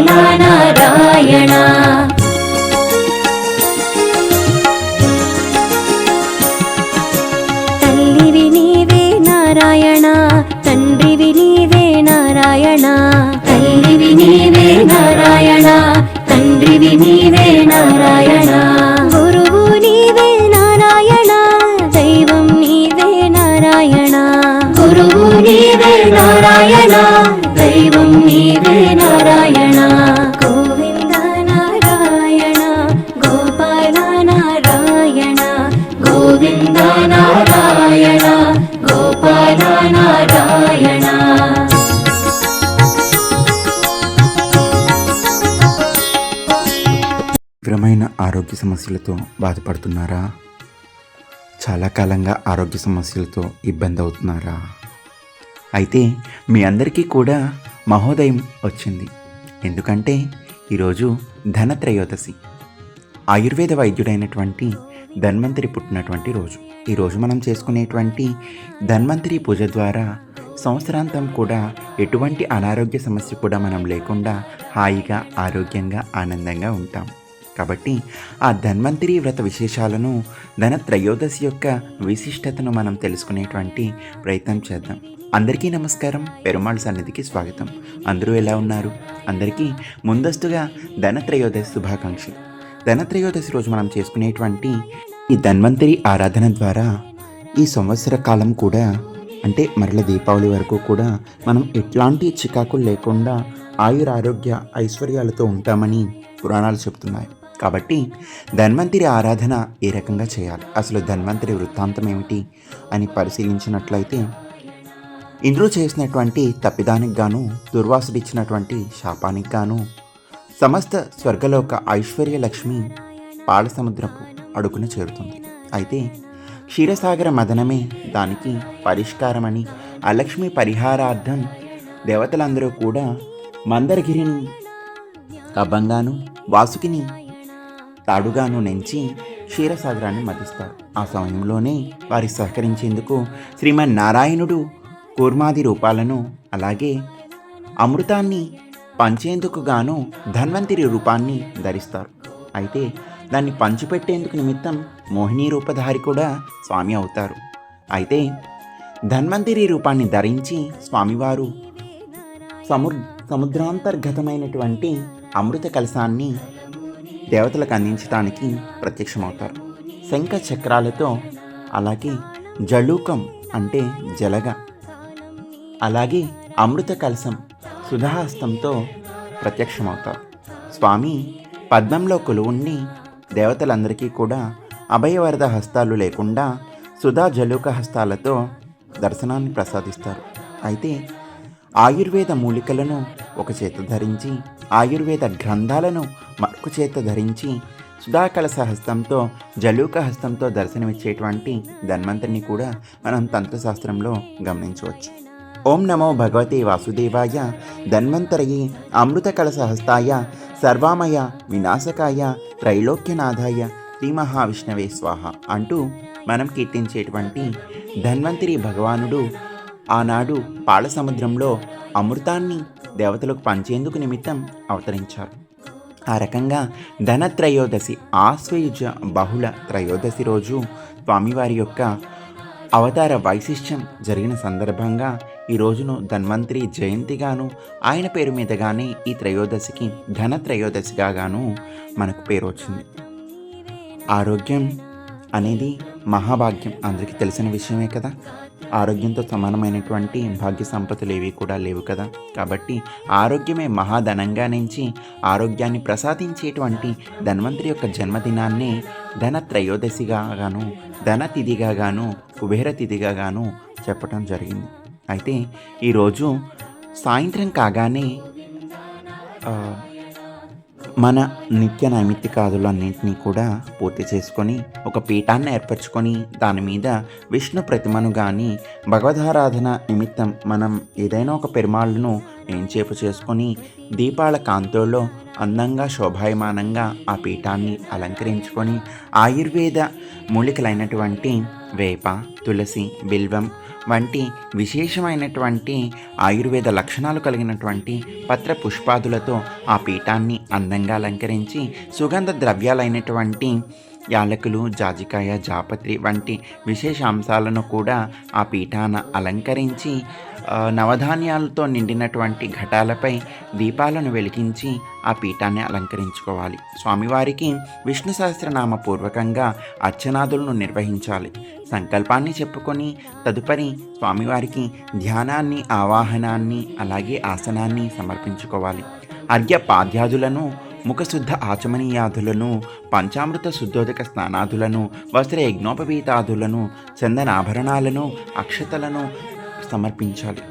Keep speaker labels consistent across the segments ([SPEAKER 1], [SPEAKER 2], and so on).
[SPEAKER 1] Lord. ఆరోగ్య సమస్యలతో బాధపడుతున్నారా? చాలా కాలంగా ఆరోగ్య సమస్యలతో ఇబ్బంది అవుతున్నారా? అయితే మీ అందరికీ కూడా మహోదయం వచ్చింది. ఎందుకంటే ఈరోజు ధనత్రయోదశి. ఆయుర్వేద వైద్యుడైనటువంటి ధన్వంతరి పుట్టినటువంటి రోజు. ఈరోజు మనం చేసుకునేటువంటి ధన్వంతరి పూజ ద్వారా సంవత్సరాంతం కూడా ఎటువంటి అనారోగ్య సమస్య కూడా మనం లేకుండా హాయిగా ఆరోగ్యంగా ఆనందంగా ఉంటాం. కాబట్టి ఆ ధన్వంతరి వ్రత విశేషాలను ధనత్రయోదశి యొక్క విశిష్టతను మనం తెలుసుకునేటువంటి ప్రయత్నం చేద్దాం. అందరికీ నమస్కారం. పెరుమాళ్ సన్నిధికి స్వాగతం. అందరూ ఎలా ఉన్నారు? అందరికీ ముందస్తుగా ధనత్రయోదశి శుభాకాంక్షలు. ధనత్రయోదశి రోజు మనం చేసుకునేటువంటి ఈ ధన్వంతరి ఆరాధన ద్వారా ఈ సంవత్సర కాలం కూడా అంటే మరల దీపావళి వరకు కూడా మనం ఎట్లాంటి చికాకులు లేకుండా ఆయుర ఆరోగ్య ఐశ్వర్యాలతో ఉంటామని పురాణాలు చెబుతున్నాయి కాబట్టి ధన్వంతరి ఆరాధన ఏ రకంగా చేయాలి? అసలు ధన్వంతరి వృత్తాంతం ఏమిటి? అని పరిశీలించినట్లయితే ఇంద్రుడు చేసినటువంటి తప్పిదానికి గాను దుర్వాసుడు ఇచ్చినటువంటి శాపానికి గాను సమస్త స్వర్గలోక ఐశ్వర్య లక్ష్మి పాలసముద్రపు అడుగున చేరుతుంది. అయితే క్షీరసాగర మదనమే దానికి పరిష్కారమని ఆ లక్ష్మి పరిహారార్థం దేవతలందరూ కూడా మందరగిరిని కబ్బంగాను వాసుకిని తాడుగాను నెంచి క్షీరసాగరాన్ని మతిస్తారు ఆ సమయంలోనే వారి సహకరించేందుకు శ్రీమన్ నారాయణుడు కూర్మాది రూపాలను అలాగే అమృతాన్ని పంచేందుకు గాను ధన్వంతరి రూపాన్ని ధరిస్తారు. అయితే దాన్ని పంచిపెట్టేందుకు నిమిత్తం మోహిని రూపధారి కూడా స్వామి అవుతారు. అయితే ధన్వంతరి రూపాన్ని ధరించి స్వామివారు సముద్ర సముద్రాంతర్గతమైనటువంటి అమృత కలశాన్ని దేవతలకు అందించడానికి ప్రత్యక్షమవుతారు. శంఖ చక్రాలతో అలాగే జలూకం అంటే జలగ అలాగే అమృత కలసం సుధాహస్తంతో ప్రత్యక్షమవుతారు. స్వామి పద్మంలో కొలువుండి దేవతలందరికీ కూడా అభయవరద హస్తాలు లేకుండా సుధా జలూక హస్తాలతో దర్శనాన్ని ప్రసాదిస్తారు. అయితే ఆయుర్వేద మూలికలను ఒక చేత ధరించి ఆయుర్వేద గ్రంథాలను మరుకు చేత ధరించి సుధాకళ హస్తంతో జలూక హస్తంతో దర్శనమిచ్చేటువంటి ధన్వంతరిని కూడా మనం తంత్రశాస్త్రంలో గమనించవచ్చు. ఓం నమో భగవతే వాసుదేవాయ ధన్వంతరయే అమృత హస్తాయ సర్వామయ వినాశకాయ త్రైలోక్యనాథాయ శ్రీ మహావిష్ణవే స్వాహ అంటూ మనం కీర్తించేటువంటి ధన్వంతరి భగవానుడు ఆనాడు పాళసముద్రంలో అమృతాన్ని దేవతలకు పంచేందుకు నిమిత్తం అవతరించారు. ఆ రకంగా ధనత్రయోదశి ఆశ్వయుజ బహుళ త్రయోదశి రోజు స్వామివారి యొక్క అవతార వైశిష్ట్యం జరిగిన సందర్భంగా ఈ రోజును ధన్వంతరి జయంతిగాను ఆయన పేరు మీదగానే ఈ త్రయోదశికి ధన త్రయోదశిగా గాను మనకు పేరు వచ్చింది. ఆరోగ్యం అనేది మహాభాగ్యం. అందరికీ తెలిసిన విషయమే కదా. ఆరోగ్యంతో సమానమైనటువంటి భాగ్య సంపదలు ఏవి కూడా లేవు కదా. కాబట్టి ఆరోగ్యమే మహాధనంగా నుంచి ఆరోగ్యాన్ని ప్రసాదించేటువంటి ధన్వంతరి యొక్క జన్మదినాన్ని ధన త్రయోదశిగా గాను ధన తిథిగా గాను కుబేర తిథిగా గాను చెప్పడం జరిగింది. అయితే ఈరోజు సాయంత్రం కాగానే మన నిత్య నైమిత్తికాదులన్నింటినీ కూడా పూర్తి చేసుకొని ఒక పీఠాన్ని ఏర్పరచుకొని దాని మీద విష్ణు ప్రతిమను కానీ భగవదారాధన నిమిత్తం మనం ఏదైనా ఒక పెరుమాళ్ళను ఏంచేపు చేసుకొని దీపాల కాంతుల్లో అందంగా శోభాయమానంగా ఆ పీఠాన్ని అలంకరించుకొని ఆయుర్వేద మూలికలైనటువంటి వేప తులసి బిల్వం వంటి విశేషమైనటువంటి ఆయుర్వేద లక్షణాలు కలిగినటువంటి పత్ర పుష్పాదులతో ఆ పీఠాన్ని అందంగా అలంకరించి సుగంధ ద్రవ్యాలైనటువంటి యాలకులు జాజికాయ జాపత్రి వంటి విశేష అంశాలను కూడా ఆ పీఠాన అలంకరించి నవధాన్యాలతో నిండినటువంటి ఘటాలపై దీపాలను వెలిగించి ఆ పీఠాన్ని అలంకరించుకోవాలి. స్వామివారికి విష్ణు సహస్రనామ పూర్వకంగా అర్చనాదులను నిర్వహించాలి. సంకల్పాన్ని చెప్పుకొని తదుపరి స్వామివారికి ధ్యానాన్ని ఆవాహనాన్ని అలాగే ఆసనాన్ని సమర్పించుకోవాలి. అర్ఘ్య పాద్యాదులను ముఖశుద్ధ ఆచమనీయాదులను పంచామృత శుద్ధోదక స్నానాదులను వస్త్ర యజ్ఞోపవీతాదులను చందనాభరణాలను అక్షతలను సమర్పించాలి.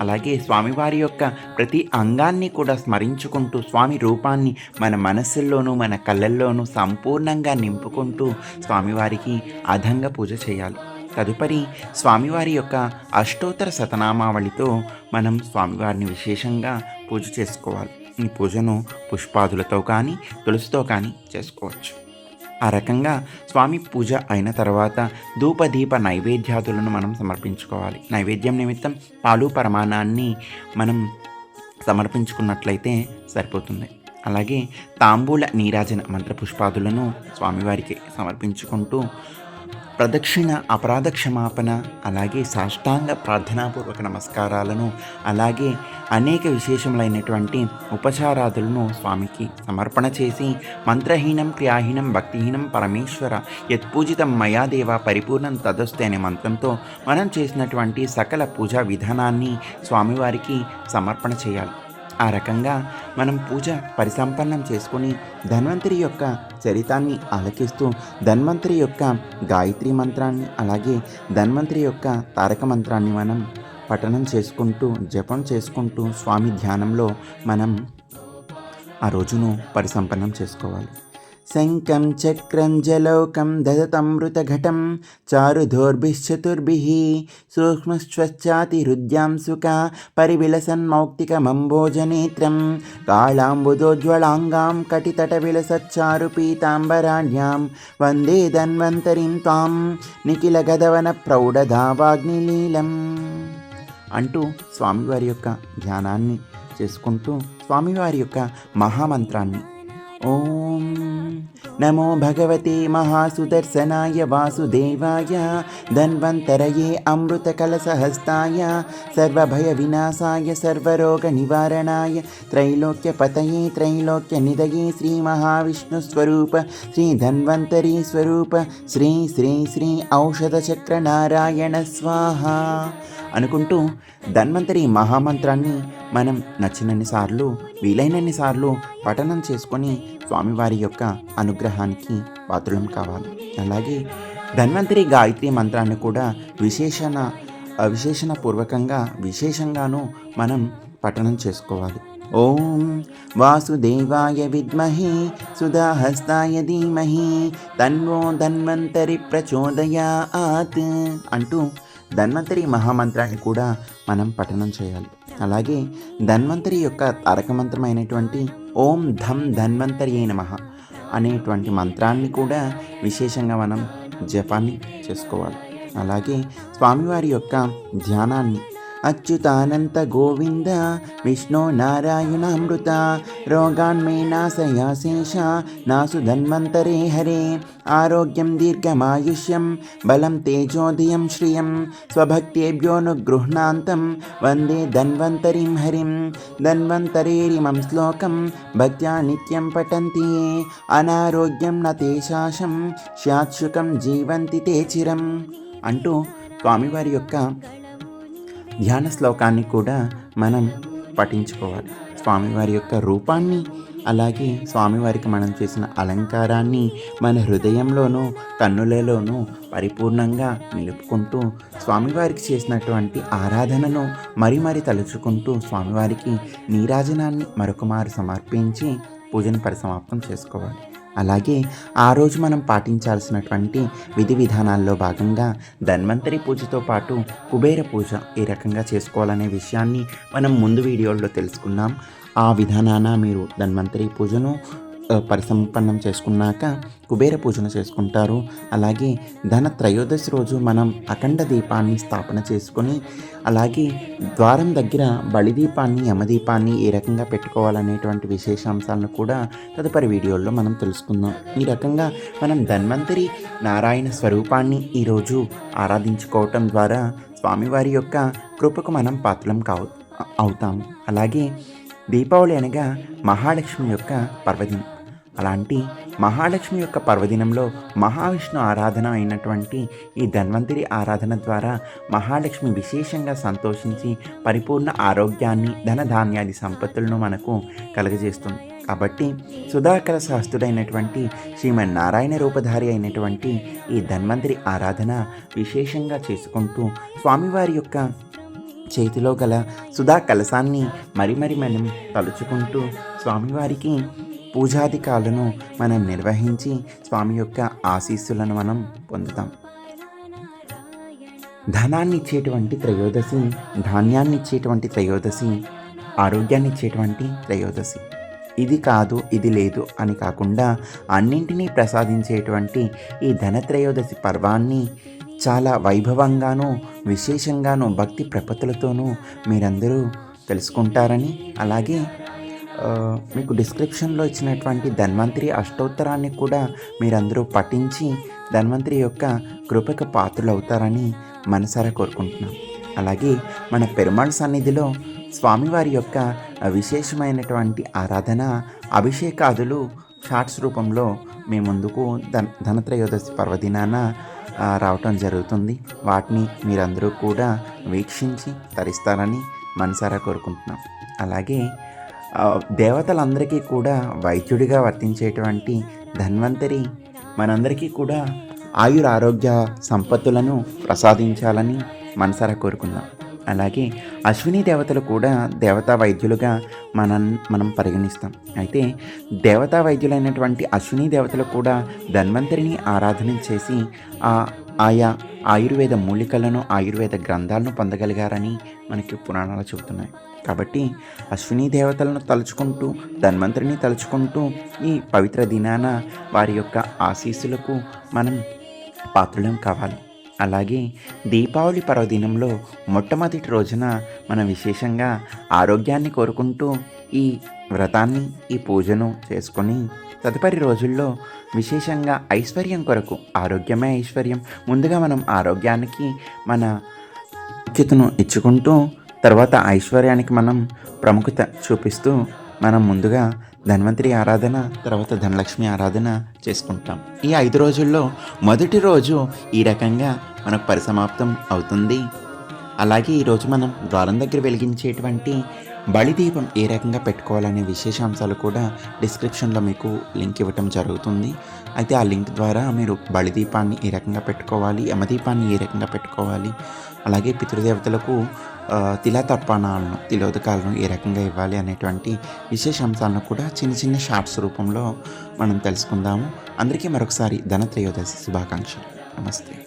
[SPEAKER 1] అలాగే స్వామివారి యొక్క ప్రతి అంగాన్ని కూడా స్మరించుకుంటూ స్వామి రూపాన్ని మన మనస్సుల్లోనూ మన కళ్ళల్లోనూ సంపూర్ణంగా నింపుకుంటూ స్వామివారికి అధంగా పూజ చేయాలి. తదుపరి స్వామివారి యొక్క అష్టోత్తర శతనామావళితో మనం స్వామివారిని విశేషంగా పూజ చేసుకోవాలి. ఈ పూజను పుష్పాదులతో కానీ తులసితో కానీ చేసుకోవచ్చు. ఆ రకంగా స్వామి పూజ అయిన తర్వాత ధూపదీప నైవేద్యాదులను మనం సమర్పించుకోవాలి. నైవేద్యం నిమిత్తం పాలు పరమాణాన్ని మనం సమర్పించుకున్నట్లయితే సరిపోతుంది. అలాగే తాంబూల నీరాజన మంత్ర పుష్పాదులను స్వామివారికి సమర్పించుకుంటూ ప్రదక్షిణ అపరాధ క్షమాపణ అలాగే సాష్టాంగ ప్రార్థనాపూర్వక నమస్కారాలను అలాగే అనేక విశేషములైనటువంటి ఉపచారాదులను స్వామికి సమర్పణ చేసి మంత్రహీనం క్రియాహీనం భక్తిహీనం పరమేశ్వర యత్పూజితం మయా దేవ పరిపూర్ణం తదస్తే అనే మంత్రంతో మనం చేసినటువంటి సకల పూజా విధానాన్ని స్వామివారికి సమర్పణ చేయాలి. ఆ రకంగా మనం పూజ పరిసంపన్నం చేసుకొని ధన్వంతరి యొక్క చరితాన్ని ఆలకిస్తూ ధన్వంతరి యొక్క గాయత్రి మంత్రాన్ని అలాగే ధన్వంతరి యొక్క తారక మంత్రాన్ని మనం పఠనం చేసుకుంటూ జపం చేసుకుంటూ స్వామి ధ్యానంలో మనం ఆ రోజును పరిసంపన్నం చేసుకోవాలి. శంఖం చక్రం జలౌకం దదతమృతఘటం చారుధోర్భిశ్చతుర్భిः సూక్ష్మశ్వచ్చాతిరుద్యాంసుక పరివిలసన్మౌక్తికమంబోజనేత్రం కాళాంబుదోజ్వలాంగాం కటితటవిలసచ్చారు పీతాంబరాణ్యాం వందే ధన్వంతరిం తాం నిఖిల గదవన ప్రౌఢధావాగ్నిలీలం అంటూ స్వామివారి యొక్క ధ్యానాన్ని చేసుకుంటూ స్వామివారి యొక్క మహామంత్రాన్ని ఓం నమో భగవతే మహాసుదర్శనాయ వాసుదేవాయ ధన్వంతరయే అమృతకలసహస్తాయ సర్వభయ వినాశాయ సర్వరోగ నివారణాయ త్రైలోక్య పతయే త్రైలోక్య నిదయే శ్రీ మహావిష్ణుస్వరూప శ్రీ ధన్వంతరీ స్వరూప శ్రీ శ్రీ శ్రీ ఔషధచక్ర నారాయణ స్వాహ అనుకుంటూ ధన్వంతరి మహామంత్రాన్ని మనం నచ్చినన్ని సార్లు వీలైనన్ని సార్లు పఠనం చేసుకొని స్వామివారి యొక్క అనుగ్రహానికి పాత్రులం కావాలి. అలాగే ధన్వంతరి గాయత్రి మంత్రాన్ని కూడా విశేషణ విశేషణ పూర్వకంగా విశేషంగాను మనం పఠనం చేసుకోవాలి. ఓం వాసుదేవాయ విద్మహే సుధాహస్తాయ ధీమహి తన్వో ధన్వంతరి ప్రచోదయాత్ అంటూ ధన్వంతరి మహామంత్రాన్ని కూడా మనం పఠనం చేయాలి. అలాగే ధన్వంతరి యొక్క తారక మంత్రమైనటువంటి ఓం ధం ధన్వంతరి నమః అనేటువంటి మంత్రాన్ని కూడా విశేషంగా మనం జపాన్ని చేసుకోవాలి. అలాగే స్వామివారి యొక్క ధ్యానాన్ని అచ్యుతానంత గోవింద విష్ణు నారాయణామృత రోగాన్మే నాశయాశేష నాసు ధన్వంతరే హరే. ఆరోగ్యం దీర్ఘమాయుష్యం బలం తేజోదయం శ్రియం స్వభక్తేభ్యోనుగృహ్ణాంతం వందే ధన్వంతరిం హరిం. ధన్వంతరేరిమం శ్లోకం భక్త్యా నిత్యం పఠంతి. అనారోగ్యం న తేషాశం శాశ్వకం జీవంతి తే చిరం అంటూ స్వామివారి యొక్క ధ్యాన శ్లోకాన్ని కూడా మనం పఠించుకోవాలి. స్వామివారి యొక్క రూపాన్ని అలాగే స్వామివారికి మనం చేసిన అలంకారాన్ని మన హృదయంలోనూ కన్నులలోనూ పరిపూర్ణంగా నిలుపుకుంటూ స్వామివారికి చేసినటువంటి ఆరాధనను మరి మరి తలుచుకుంటూ స్వామివారికి నీరాజనాన్ని మరొకమారు సమర్పించి పూజను పరిసమాప్తం చేసుకోవాలి. అలాగే ఆ రోజు మనం పాటించాల్సినటువంటి విధి విధానాల్లో భాగంగా ధన్వంతరి పూజతో పాటు కుబేర పూజ ఏ రకంగా చేసుకోవాలనే విషయాన్ని మనం ముందు వీడియోల్లో తెలుసుకున్నాం. ఆ విధానాన మీరు ధన్వంతరి పూజను పరిసంపన్నం చేసుకున్నాక కుబేర పూజను చేసుకుంటారు. అలాగే ధన త్రయోదశి రోజు మనం అఖండ దీపాన్ని స్థాపన చేసుకొని అలాగే ద్వారం దగ్గర బలిదీపాన్ని యమదీపాన్ని ఏ రకంగా పెట్టుకోవాలనేటువంటి విశేషాంశాలను కూడా తదుపరి వీడియోల్లో మనం తెలుసుకుందాం. ఈ రకంగా మనం ధన్వంతరి నారాయణ స్వరూపాన్ని ఈరోజు ఆరాధించుకోవటం ద్వారా స్వామివారి యొక్క కృపకు మనం పాత్రం కావు అవుతాము. అలాగే దీపావళి అనగా మహాలక్ష్మి యొక్క పర్వదినం. అలాంటి మహాలక్ష్మి యొక్క పర్వదినంలో మహావిష్ణు ఆరాధన అయినటువంటి ఈ ధన్వంతరి ఆరాధన ద్వారా మహాలక్ష్మి విశేషంగా సంతోషించి పరిపూర్ణ ఆరోగ్యాన్ని ధనధాన్యాది సంపత్తులను మనకు కలుగజేస్తుంది. కాబట్టి సుధాకర శాస్త్రుడైనటువంటి శ్రీమన్నారాయణ రూపధారి అయినటువంటి ఈ ధన్వంతరి ఆరాధన విశేషంగా చేసుకుంటూ స్వామివారి యొక్క చేతిలో గల సుధా కలశాన్ని మరి మరి మనం తలుచుకుంటూ స్వామివారికి పూజాధికాలను మనం నిర్వహించి స్వామి యొక్క ఆశీస్సులను మనం పొందుతాం. ధనాన్ని ఇచ్చేటువంటి త్రయోదశి ధాన్యాన్ని ఇచ్చేటువంటి త్రయోదశి ఆరోగ్యాన్ని ఇచ్చేటువంటి త్రయోదశి. ఇది కాదు ఇది లేదు అని కాకుండా అన్నింటినీ ప్రసాదించేటువంటి ఈ ధనత్రయోదశి పర్వాన్ని చాలా వైభవంగానూ విశేషంగానూ భక్తి ప్రపత్తులతోనూ మీరందరూ తెలుసుకుంటారని అలాగే మీకు డిస్క్రిప్షన్లో ఇచ్చినటువంటి ధన్వంతరి అష్టోత్తరాన్ని కూడా మీరందరూ పఠించి ధన్వంతరి యొక్క కృపకు పాత్రలు అవుతారని మనసారా కోరుకుంటున్నాం. అలాగే మన పెరుమాళ్ సన్నిధిలో స్వామివారి యొక్క విశేషమైనటువంటి ఆరాధన అభిషేకాదులు షార్ట్స్ రూపంలో మీ ముందుకు ధన్ ధనత్రయోదశి పర్వదినాన రావటం జరుగుతుంది. వాటిని మీరందరూ కూడా వీక్షించి తరిస్తారని మనసారా కోరుకుంటున్నాం. అలాగే దేవతలందరికీ కూడా వైద్యుడిగా వర్తించేటువంటి ధన్వంతరి మనందరికీ కూడా ఆయుర ఆరోగ్య సంపత్తులను ప్రసాదించాలని మనసారా కోరుకుందాం. అలాగే అశ్విని దేవతలు కూడా దేవతా వైద్యులుగా మనం మనం పరిగణిస్తాం. అయితే దేవతా వైద్యులైనటువంటి అశ్విని దేవతలు కూడా ధన్వంతరిని ఆరాధన చేసి ఆ ఆయా ఆయుర్వేద మూలికలను ఆయుర్వేద గ్రంథాలను పొందగలిగారని మనకి పురాణాలు చెబుతున్నాయి. కాబట్టి అశ్విని దేవతలను తలుచుకుంటూ ధన్వంతరిని తలుచుకుంటూ ఈ పవిత్ర దినాన వారి యొక్క ఆశీస్సులకు మనం పాత్రులం కావాలి. అలాగే దీపావళి పర్వదినంలో మొట్టమొదటి రోజున మనం విశేషంగా ఆరోగ్యాన్ని కోరుకుంటూ ఈ వ్రతాన్ని ఈ పూజను చేసుకొని తదుపరి రోజుల్లో విశేషంగా ఐశ్వర్యం కొరకు ఆరోగ్యమే ఐశ్వర్యం. ముందుగా మనం ఆరోగ్యానికి మన చితును ఇచ్చుకుంటూ తర్వాత ఐశ్వర్యానికి మనం ప్రముఖత చూపిస్తూ మనం ముందుగా ధన్వంతరి ఆరాధన తర్వాత ధనలక్ష్మి ఆరాధన చేసుకుంటాం. ఈ ఐదు రోజుల్లో మొదటి రోజు ఈ రకంగా మనకు పరిసమాప్తం అవుతుంది. అలాగే ఈరోజు మనం ద్వారం దగ్గర వెలిగించేటువంటి బలిదీపం ఏ రకంగా పెట్టుకోవాలనే విశేషాంశాలు కూడా డిస్క్రిప్షన్లో మీకు లింక్ ఇవ్వటం జరుగుతుంది. అయితే ఆ లింక్ ద్వారా మీరు బలిదీపాన్ని ఏ రకంగా పెట్టుకోవాలి యమదీపాన్ని ఏ రకంగా పెట్టుకోవాలి అలాగే పితృదేవతలకు ఆ, తిలాతర్పణాలను తిలోదకాలను ఏ రకంగా ఇవ్వాలి అనేటువంటి విశేష అంశాలను కూడా చిన్న చిన్న షార్ట్స్ రూపంలో మనం తెలుసుకుందాము. అందరికీ మరొకసారి ధనత్రయోదశి శుభాకాంక్షలు. నమస్తే.